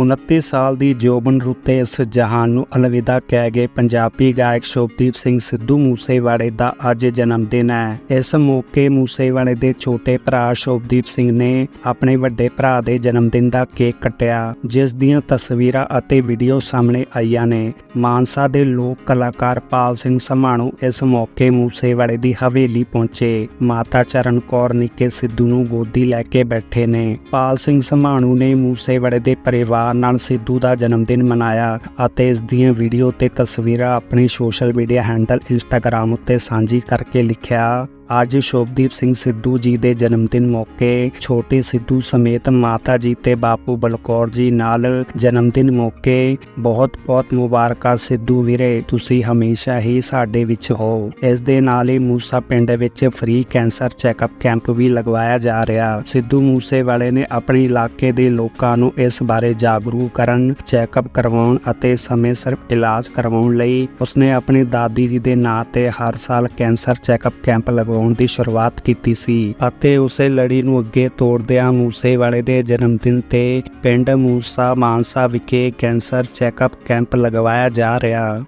29 ਸਾਲ ਦੀ ਜੋਬਨ ਰੁੱਤੇ ਇਸ ਜਹਾਨ ਨੂੰ ਅਲਵਿਦਾ ਕਹਿ ਗਏ। ਪੰਜਾਬੀ ਗਾਇਕ ਸ਼ੋਭਦੀਪ ਸਿੰਘ ਸਿੱਧੂ ਮੂਸੇਵਾਲੇ ਦਾ ਅੱਜ ਜਨਮ ਦਿਨ ਹੈ। ਇਸ ਮੌਕੇ ਮੂਸੇਵਾਲੇ ਦੇ ਛੋਟੇ ਭਰਾ ਸ਼ੋਭਦੀਪ ਸਿੰਘ ਨੇ ਆਪਣੇ ਵੱਡੇ ਭਰਾ ਦੇ ਜਨਮ ਦਿਨ ਦਾ ਕੇਕ ਕੱਟਿਆ, ਜਿਸ ਦੀਆਂ ਤਸਵੀਰਾਂ ਅਤੇ ਵੀਡੀਓ ਸਾਹਮਣੇ ਆਈਆਂ ਨੇ। ਮਾਨਸਾ ਦੇ ਲੋਕ ਕਲਾਕਾਰ ਪਾਲ ਸਿੰਘ ਸਮਾਣੂ ਇਸ ਮੌਕੇ ਮੂਸੇਵਾਲੇ ਦੀ ਹਵੇਲੀ ਪਹੁੰਚੇ। ਮਾਤਾ ਚਰਨ ਕੌਰ ਨਿੱਕੇ ਸਿੱਧੂ ਨੂੰ ਗੋਦੀ ਲੈ ਕੇ ਬੈਠੇ ਨੇ। ਪਾਲ ਸਿੰਘ ਸਮਾਣੂ ਨੇ ਮੂਸੇਵਾਲੇ ਦੇ ਪਰਿਵਾਰ ਨਾਲ ਸਿੱਧੂ ਦਾ ਜਨਮ ਦਿਨ ਮਨਾਇਆ ਅਤੇ ਇਸ ਦੀਆਂ ਵੀਡੀਓ ਤੇ ਤਸਵੀਰਾਂ ਆਪਣੀ ਸੋਸ਼ਲ ਮੀਡੀਆ ਹੈਂਡਲ ਇੰਸਟਾਗ੍ਰam ਉੱਤੇ ਸਾਂਝੀ ਕਰਕੇ ਲਿਖਿਆ। ਅੱਜ ਸ਼ੋਭਦੀਪ ਸਿੰਘ ਸਿੱਧੂ ਜੀ ਦੇ ਜਨਮ ਦਿਨ ਮੌਕੇ ਛੋਟੇ ਸਿੱਧੂ ਸਮੇਤ ਮਾਤਾ ਜੀ ਤੇ ਬਾਪੂ ਬਲਕੌਰ ਜੀ ਨਾਲ ਜਨਮ ਦਿਨ ਮੌਕੇ ਬਹੁਤ ਬਹੁਤ ਮੁਬਾਰਕਾਂ ਸਿੱਧੂ ਵੀਰੇ, ਤੁਸੀਂ ਹਮੇਸ਼ਾ ਹੀ ਸਾਡੇ ਵਿੱਚ ਹੋ। ਇਸ ਦੇ ਨਾਲ ਹੀ ਮੂਸਾ ਪਿੰਡ ਵਿੱਚ ਫ੍ਰੀ ਕੈਂਸਰ ਚੈੱਕਅਪ ਕੈਂਪ ਵੀ ਲਗਵਾਇਆ ਜਾ ਰਿਹਾ। ਸਿੱਧੂ ਮੂਸੇ ਵਾਲੇ ਨੇ ਆਪਣੇ ਇਲਾਕੇ ਦੇ ਲੋਕਾਂ ਨੂੰ ਇਸ ਬਾਰੇ ਜਾਗਰੂਕ ਕਰਨ ਚੈੱਕਅਪ ਕਰਵਾਉਣ ਅਤੇ ਸਮੇਂ ਸਿਰ ਇਲਾਜ ਕਰਵਾਉਣ ਲਈ ਉਸਨੇ ਆਪਣੀ ਦਾਦੀ ਜੀ ਦੇ ਨਾਂ ਤੇ ਹਰ ਸਾਲ ਕੈਂਸਰ ਚੈੱਕਅਪ ਕੈਂਪ ਲਗਵਾ ਲਗਵਾਉਣ ਦੀ ਸ਼ੁਰੂਆਤ ਕੀਤੀ ਸੀ ਅਤੇ ਉਸੇ ਲੜੀ ਨੂੰ ਅੱਗੇ ਤੋਰਦਿਆਂ ਮੂਸੇ ਵਾਲੇ ਦੇ ਜਨਮ ਦਿਨ ਤੇ ਪਿੰਡ ਮੂਸਾ ਮਾਨਸਾ ਵਿਖੇ ਕੈਂਸਰ ਚੈੱਕਅਪ ਕੈਂਪ ਲਗਵਾਇਆ ਜਾ ਰਿਹਾ।